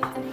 안녕.